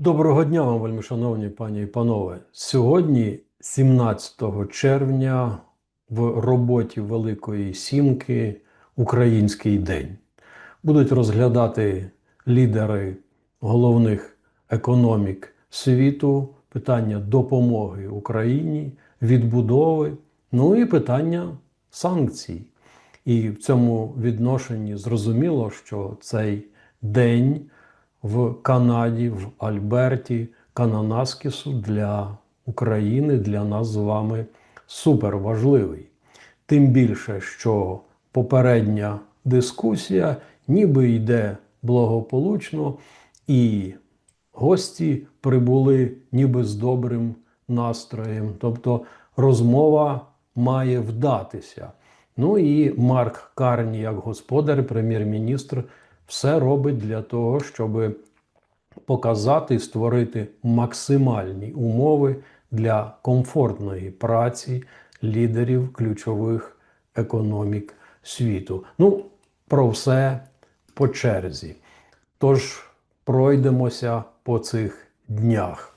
Доброго дня вам, вельми шановні пані і панове. Сьогодні, 17 червня, в роботі Великої Сімки Український день. Будуть розглядати лідери головних економік світу питання допомоги Україні, відбудови, ну і питання санкцій. І в цьому відношенні зрозуміло, що цей день в Канаді, в Альберті, Кананаскісу для України, для нас з вами суперважливий. Тим більше, що попередня дискусія ніби йде благополучно, і гості прибули ніби з добрим настроєм. Тобто розмова має вдатися. Ну і Марк Карні, як господар, прем'єр-міністр, все робить для того, щоб показати і створити максимальні умови для комфортної праці лідерів ключових економік світу. Ну, про все по черзі. Тож пройдемося по цих днях.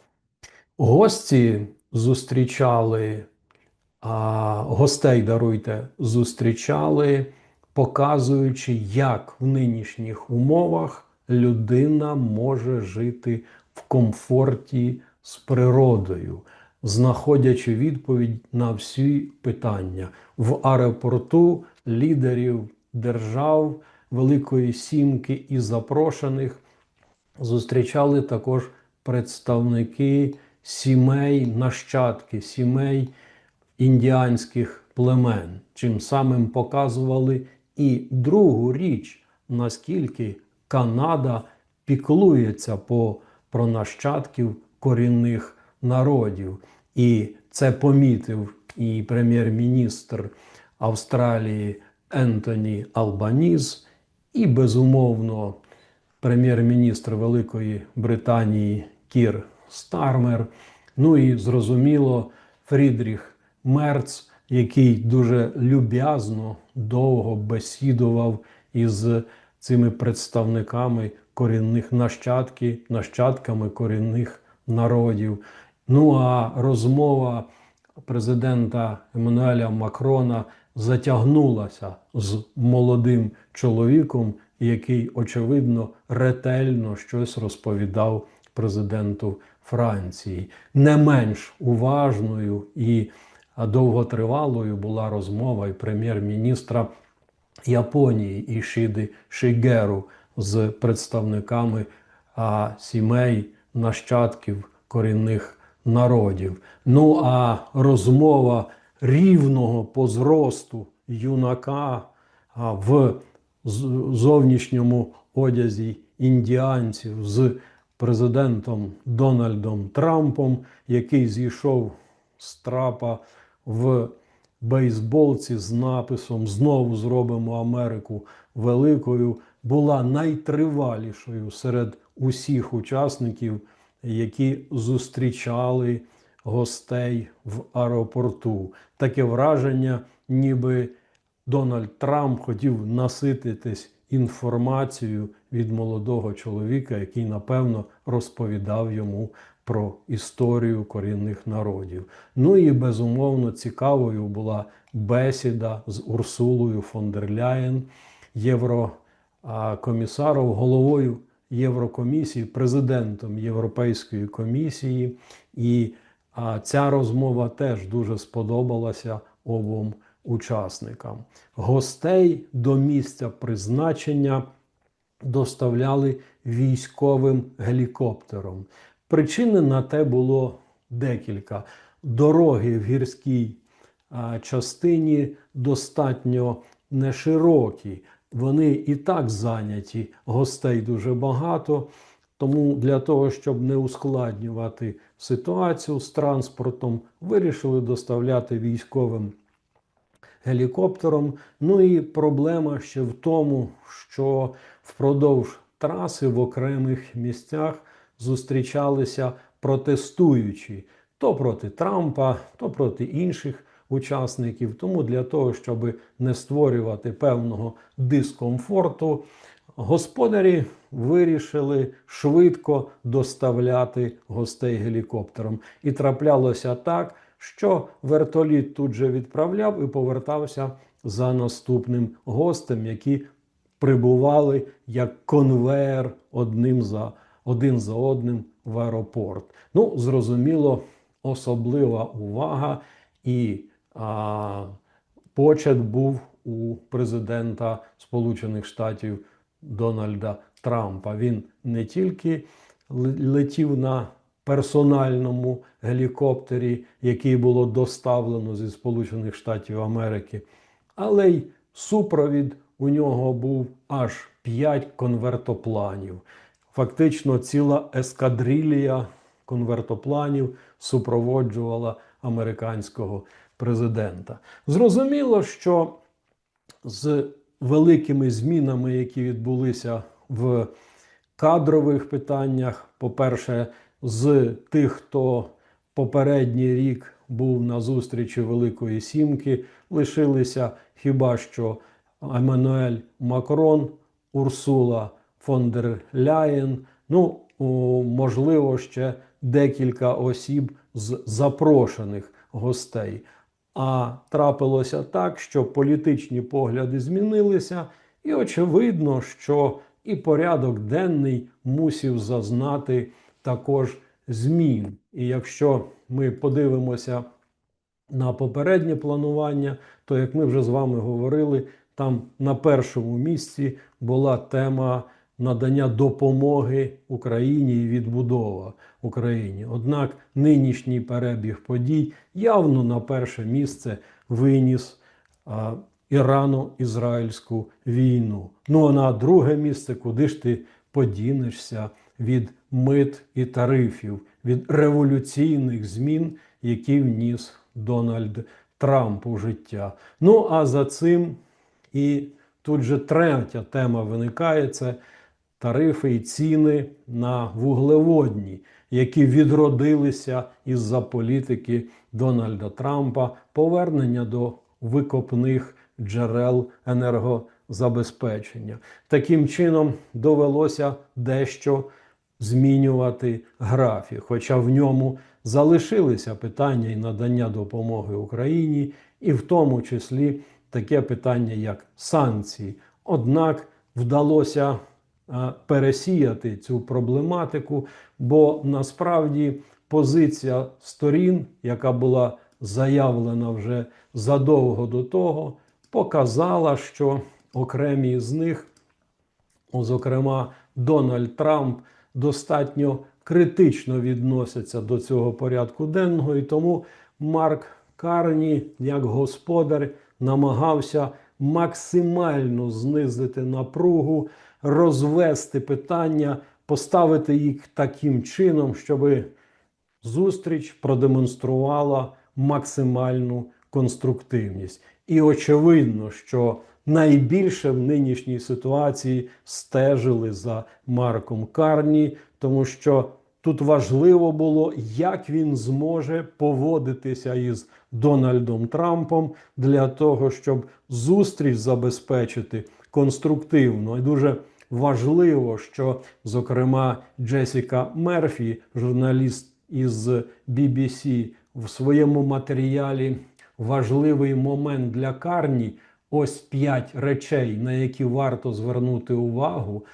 Гості зустрічали, а, гостей даруйте, зустрічали показуючи, як в нинішніх умовах людина може жити в комфорті з природою, знаходячи відповідь на всі питання. В аеропорту лідерів держав Великої Сімки і запрошених зустрічали також представники сімей, нащадки сімей індіанських племен, чим самим показували і другу річ, наскільки Канада піклується по, про нащадків корінних народів. І це помітив і прем'єр-міністр Австралії Ентоні Албаніз, і, безумовно, прем'єр-міністр Великої Британії Кір Стармер. Ну і зрозуміло, Фрідріх Мерц, який дуже люб'язно довго бесідував із цими представниками корінних нащадки, нащадками корінних народів. Ну а розмова президента Еммануеля Макрона затягнулася з молодим чоловіком, який, очевидно, ретельно щось розповідав президенту Франції. Не менш уважною і довготривалою була розмова і прем'єр-міністра Японії Ішіди Шигеру з представниками а, сімей нащадків корінних народів. Ну а розмова рівного по зросту юнака а, в зовнішньому одязі індіанців з президентом Дональдом Трампом, який зійшов з трапа в бейсболці з написом Знову зробимо Америку великою, була найтривалішою серед усіх учасників, які зустрічали гостей в аеропорту. Таке враження, ніби Дональд Трамп хотів насититись інформацією від молодого чоловіка, який напевно розповідав йому про історію корінних народів. Ну і безумовно цікавою була бесіда з Урсулою фон дер Ляєн, єврокомісаром, головою Єврокомісії, президентом Європейської комісії. І ця розмова теж дуже сподобалася обом учасникам. Гостей до місця призначення доставляли військовим гелікоптером. Причини на те було декілька. Дороги в гірській частині достатньо неширокі. Вони і так зайняті, гостей дуже багато. Тому для того, щоб не ускладнювати ситуацію з транспортом, вирішили доставляти військовим гелікоптером. Ну і проблема ще в тому, що впродовж траси в окремих місцях зустрічалися протестуючі то проти Трампа, то проти інших учасників. Тому для того, щоб не створювати певного дискомфорту, господарі вирішили швидко доставляти гостей гелікоптером. І траплялося так, що вертоліт тут же відправляв і повертався за наступним гостем, які прибували як конвеєр одним за, один за одним в аеропорт. Ну, зрозуміло, особлива увага і а, почет був у президента Сполучених Штатів Дональда Трампа. Він не тільки летів на персональному гелікоптері, який було доставлено зі Сполучених Штатів Америки, але й супровід у нього був аж 5 конвертопланів. Фактично, ціла ескадрилія конвертопланів супроводжувала американського президента. Зрозуміло, що з великими змінами, які відбулися в кадрових питаннях, по-перше, з тих, хто попередній рік був на зустрічі Великої Сімки, лишилися хіба що Еммануель Макрон, Урсула фон дер Ляєн, ну, можливо, ще декілька осіб з запрошених гостей. А трапилося так, що політичні погляди змінилися, і очевидно, що і порядок денний мусів зазнати також змін. І якщо ми подивимося на попереднє планування, то як ми вже з вами говорили, там на першому місці була тема надання допомоги Україні і відбудова Україні. Однак нинішній перебіг подій явно на перше місце виніс а, Ірано-Ізраїльську війну. Ну а на друге місце, куди ж ти подінешся від мит і тарифів, від революційних змін, які вніс Дональд Трамп у життя. Ну а за цим і тут же третя тема виникає: це тарифи і ціни на вуглеводні, які відродилися із-за політики Дональда Трампа, повернення до викопних джерел енергозабезпечення. Таким чином довелося дещо змінювати графік, хоча в ньому залишилися питання і надання допомоги Україні, і в тому числі таке питання, як санкції. Однак вдалося пересіяти цю проблематику, бо насправді позиція сторін, яка була заявлена вже задовго до того, показала, що окремі з них, зокрема Дональд Трамп, достатньо критично відносяться до цього порядку денного, і тому Марк Карні, як господар, намагався максимально знизити напругу, розвести питання, поставити їх таким чином, щоб зустріч продемонструвала максимальну конструктивність. І очевидно, що найбільше в нинішній ситуації стежили за Марком Карні, тому що тут важливо було, як він зможе поводитися із Дональдом Трампом для того, щоб зустріч забезпечити конструктивно. І дуже важливо, що, зокрема, Джесіка Мерфі, журналіст із BBC, в своєму матеріалі важливий момент для Карні. Ось п'ять речей, на які варто звернути увагу,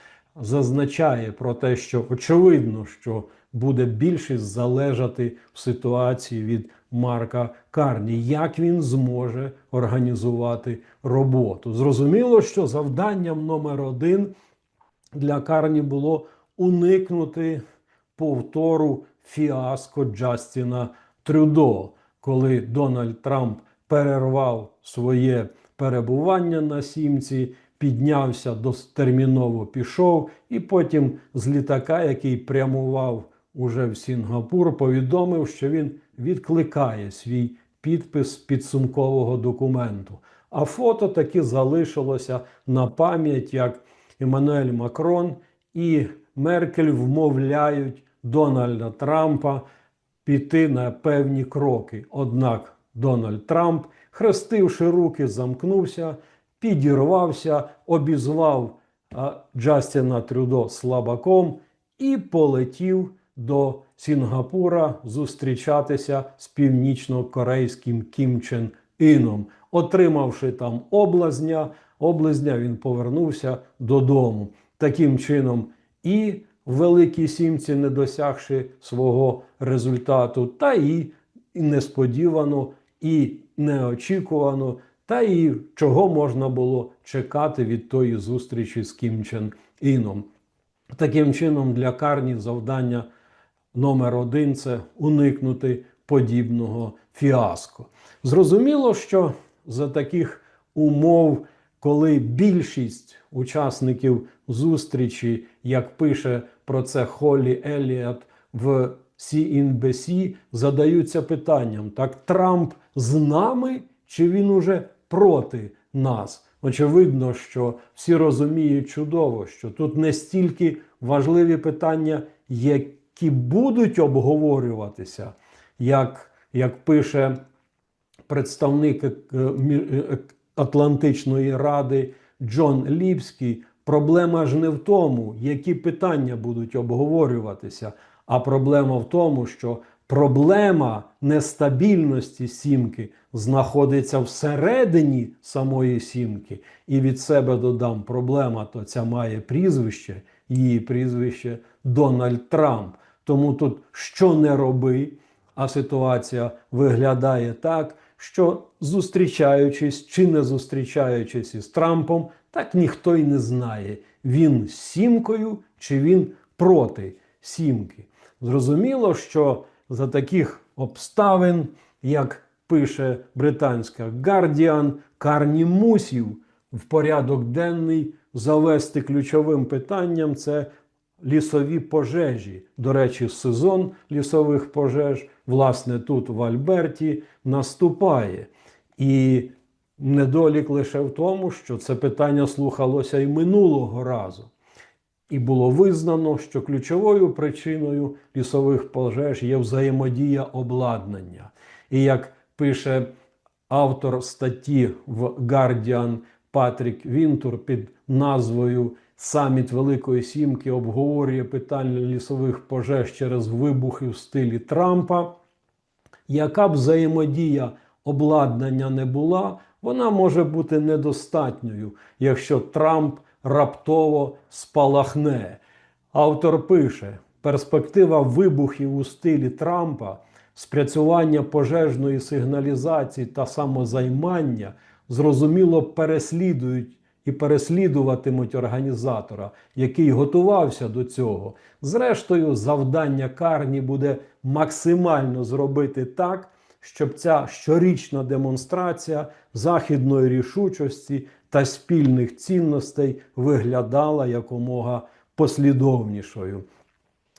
зазначає про те, що очевидно, що буде більшість залежати в ситуації від Марка Карні, як він зможе організувати роботу. Зрозуміло, що завданням номер один для Карні було уникнути повтору фіаско Джастіна Трюдо, коли Дональд Трамп перервав своє перебування на сімці, піднявся терміново пішов, і потім з літака, який прямував уже в Сінгапур, повідомив, що він відкликає свій підпис підсумкового документу. А фото таки залишилося на пам'ять, як Еммануель Макрон і Меркель вмовляють Дональда Трампа піти на певні кроки. Однак Дональд Трамп, хрестивши руки, замкнувся, підірвався, обізвав Джастіна Трюдо слабаком і полетів до Сінгапура зустрічатися з північно-корейським Кім Чен Іном. Отримавши там облазня, облазня він повернувся додому. Таким чином, і в Великій Сімці, не досягши свого результату, та і несподівано, і неочікувано, та і чого можна було чекати від тої зустрічі з Кім Чен Іном. Таким чином, для Карні завдання номер один це уникнути подібного фіаско. Зрозуміло, що за таких умов, коли більшість учасників зустрічі, як пише про це Холлі Еліат в CNBC, задаються питанням: так Трамп з нами чи він уже проти нас? Очевидно, що всі розуміють чудово, що тут не стільки важливі питання, які будуть обговорюватися, як, як пише представник е, е, Атлантичної ради Джон Ліпський, проблема ж не в тому, які питання будуть обговорюватися, а проблема в тому, що проблема нестабільності сімки знаходиться всередині самої сімки. І від себе додам проблема, то ця має прізвище, її прізвище Дональд Трамп. Тому тут що не роби, а ситуація виглядає так, що зустрічаючись чи не зустрічаючись із Трампом, так ніхто й не знає, він з сімкою чи він проти сімки. Зрозуміло, що за таких обставин, як пише британська Guardian, Карні мусів в порядок денний завести ключовим питанням це лісові пожежі. До речі, сезон лісових пожеж, власне, тут в Альберті наступає. І недолік лише в тому, що це питання слухалося і минулого разу. І було визнано, що ключовою причиною лісових пожеж є взаємодія обладнання. І як пише автор статті в Guardian Патрік Вінтур під назвою Саміт Великої Сімки обговорює питання лісових пожеж через вибухи в стилі Трампа. Яка б взаємодія обладнання не була, вона може бути недостатньою, якщо Трамп раптово спалахне. Автор пише: перспектива вибухів у стилі Трампа, спрацювання пожежної сигналізації та самозаймання зрозуміло переслідують і переслідуватимуть організатора, який готувався до цього. Зрештою, завдання Карні буде максимально зробити так, щоб ця щорічна демонстрація західної рішучості та спільних цінностей виглядала якомога послідовнішою.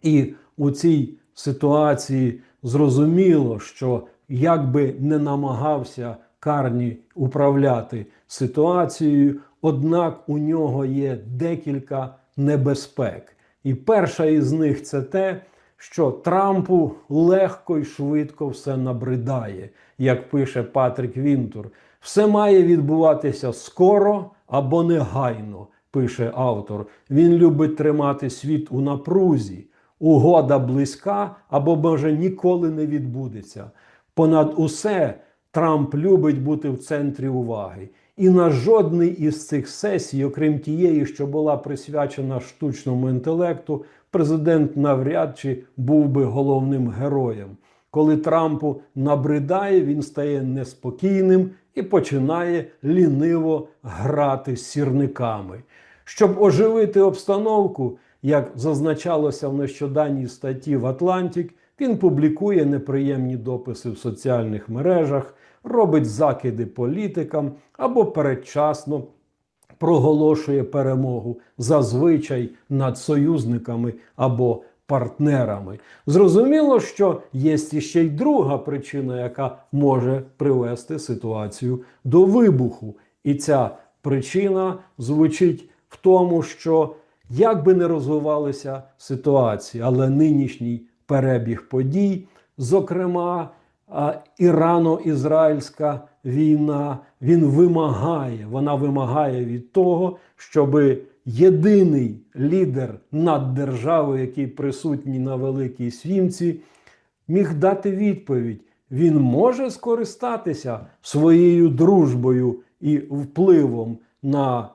І у цій ситуації зрозуміло, що як би не намагався Карні управляти ситуацією, однак у нього є декілька небезпек. І перша із них це те, що Трампу легко і швидко все набридає, як пише Патрік Вінтур. Все має відбуватися скоро або негайно, пише автор. Він любить тримати світ у напрузі. Угода близька або може ніколи не відбудеться. Понад усе Трамп любить бути в центрі уваги. І на жодній із цих сесій, окрім тієї, що була присвячена штучному інтелекту, президент навряд чи був би головним героєм. Коли Трампу набридає, він стає неспокійним і починає ліниво грати сірниками. Щоб оживити обстановку, як зазначалося в нещодавній статті в Атлантик, він публікує неприємні дописи в соціальних мережах, робить закиди політикам або передчасно проголошує перемогу зазвичай над союзниками або партнерами. Зрозуміло, що є ще й друга причина, яка може привести ситуацію до вибуху. І ця причина звучить в тому, що як би не розвивалися ситуації, але нинішній перебіг подій, зокрема, Ірано-Ізраїльська війна, він вимагає, вона вимагає від того, щоб єдиний лідер наддержави, який присутній на Великій Свімці, міг дати відповідь. Він може скористатися своєю дружбою і впливом на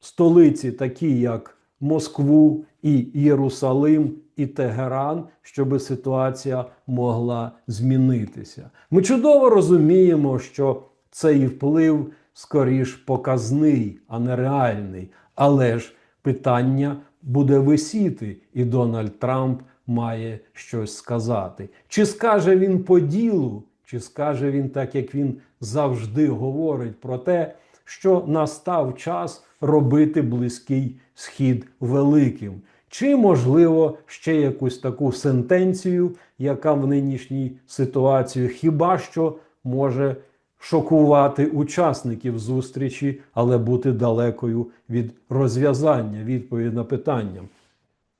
столиці, такі як Москву і Єрусалим і Тегеран, щоб ситуація могла змінитися. Ми чудово розуміємо, що цей вплив скоріш показний, а не реальний. Але ж питання буде висіти, і Дональд Трамп має щось сказати. Чи скаже він по ділу, чи скаже він так, як він завжди говорить про те, що настав час робити близький схід великим. Чи, можливо, ще якусь таку сентенцію, яка в нинішній ситуації хіба що може шокувати учасників зустрічі, але бути далекою від розв'язання відповіді на питання.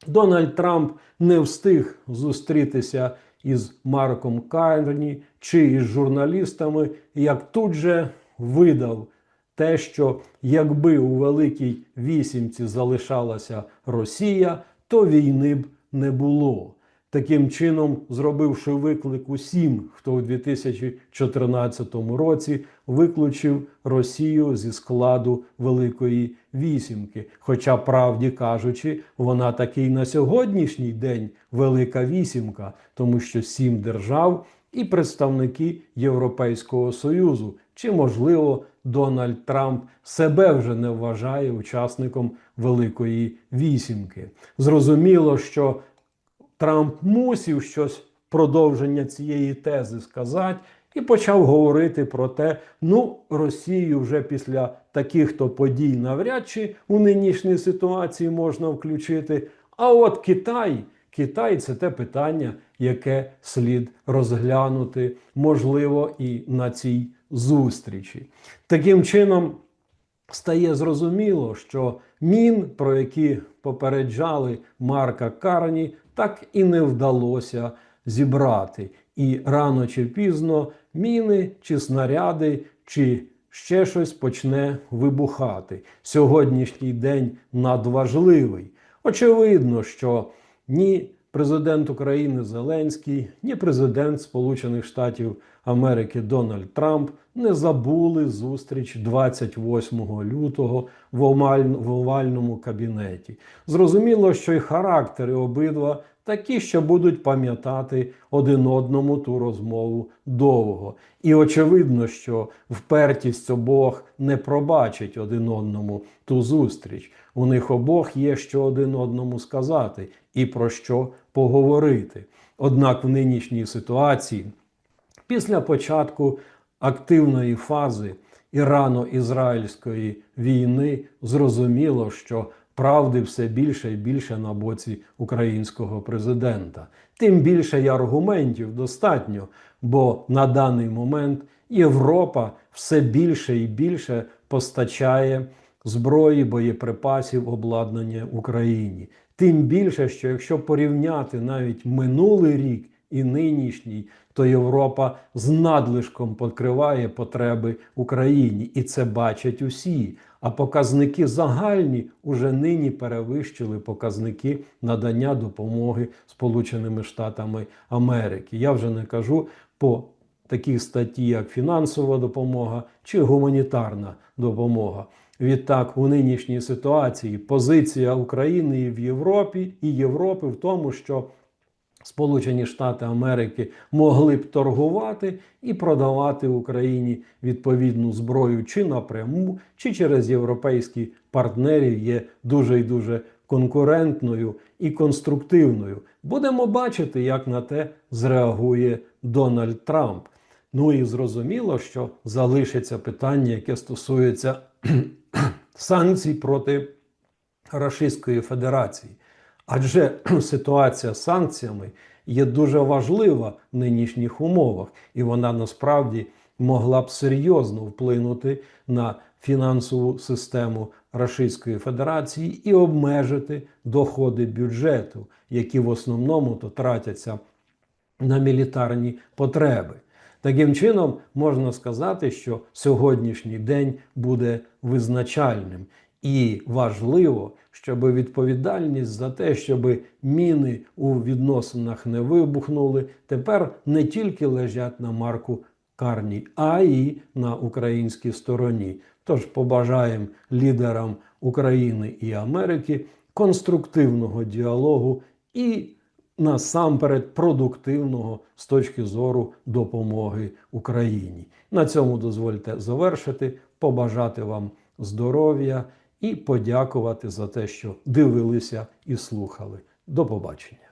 Дональд Трамп не встиг зустрітися із Марком Карні чи із журналістами, як тут же видав те, що якби у Великій Вісімці залишалася Росія, то війни б не було. Таким чином, зробивши виклик усім, хто у 2014 році виключив Росію зі складу Великої Вісімки. Хоча, правді кажучи, вона таки й на сьогоднішній день Велика Вісімка, тому що сім держав і представники Європейського Союзу. Чи можливо Дональд Трамп себе вже не вважає учасником Великої Вісімки? Зрозуміло, що Трамп мусив щось продовження цієї тези сказати і почав говорити про те, ну, Росію вже після таких то подій навряд чи у нинішній ситуації можна включити. А от Китай, Китай це те питання, яке слід розглянути, можливо, і на цій зустрічі. Таким чином. Стає зрозуміло, що мін, про які попереджали Марка Карні, так і не вдалося зібрати. І рано чи пізно міни чи снаряди, чи ще щось почне вибухати. Сьогоднішній день надважливий. Очевидно, що ні президент України Зеленський, ні президент Сполучених Штатів Америки Дональд Трамп не забули зустріч 28 лютого в, овальному кабінеті. Зрозуміло, що й характери обидва такі, що будуть пам'ятати один одному ту розмову довго. І очевидно, що впертість обох не пробачить один одному ту зустріч. У них обох є що один одному сказати і про що поговорити. Однак в нинішній ситуації, після початку активної фази Ірано-Ізраїльської війни, зрозуміло, що правди все більше і більше на боці українського президента. Тим більше і аргументів достатньо, бо на даний момент Європа все більше і більше постачає зброї, боєприпасів, обладнання Україні. Тим більше, що якщо порівняти навіть минулий рік і нинішній, то Європа з надлишком покриває потреби Україні, і це бачать усі. А показники загальні уже нині перевищили показники надання допомоги Сполученими Штатами Америки. Я вже не кажу по такій статті, як фінансова допомога чи гуманітарна допомога. Відтак, у нинішній ситуації позиція України в Європі і Європи в тому, що Сполучені Штати Америки могли б торгувати і продавати Україні відповідну зброю чи напряму, чи через європейські партнерів є дуже і дуже конкурентною і конструктивною. Будемо бачити, як на те зреагує Дональд Трамп. Ну і зрозуміло, що залишиться питання, яке стосується санкцій проти Російської Федерації. Адже ситуація з санкціями є дуже важлива в нинішніх умовах, і вона насправді могла б серйозно вплинути на фінансову систему Російської Федерації і обмежити доходи бюджету, які в основному то тратяться на мілітарні потреби. Таким чином, можна сказати, що сьогоднішній день буде визначальним. І важливо, щоб відповідальність за те, щоб міни у відносинах не вибухнули, тепер не тільки лежать на Марку Карні, а й на українській стороні. Тож побажаємо лідерам України і Америки конструктивного діалогу і насамперед продуктивного з точки зору допомоги Україні. На цьому дозвольте завершити, побажати вам здоров'я і подякувати за те, що дивилися і слухали. До побачення.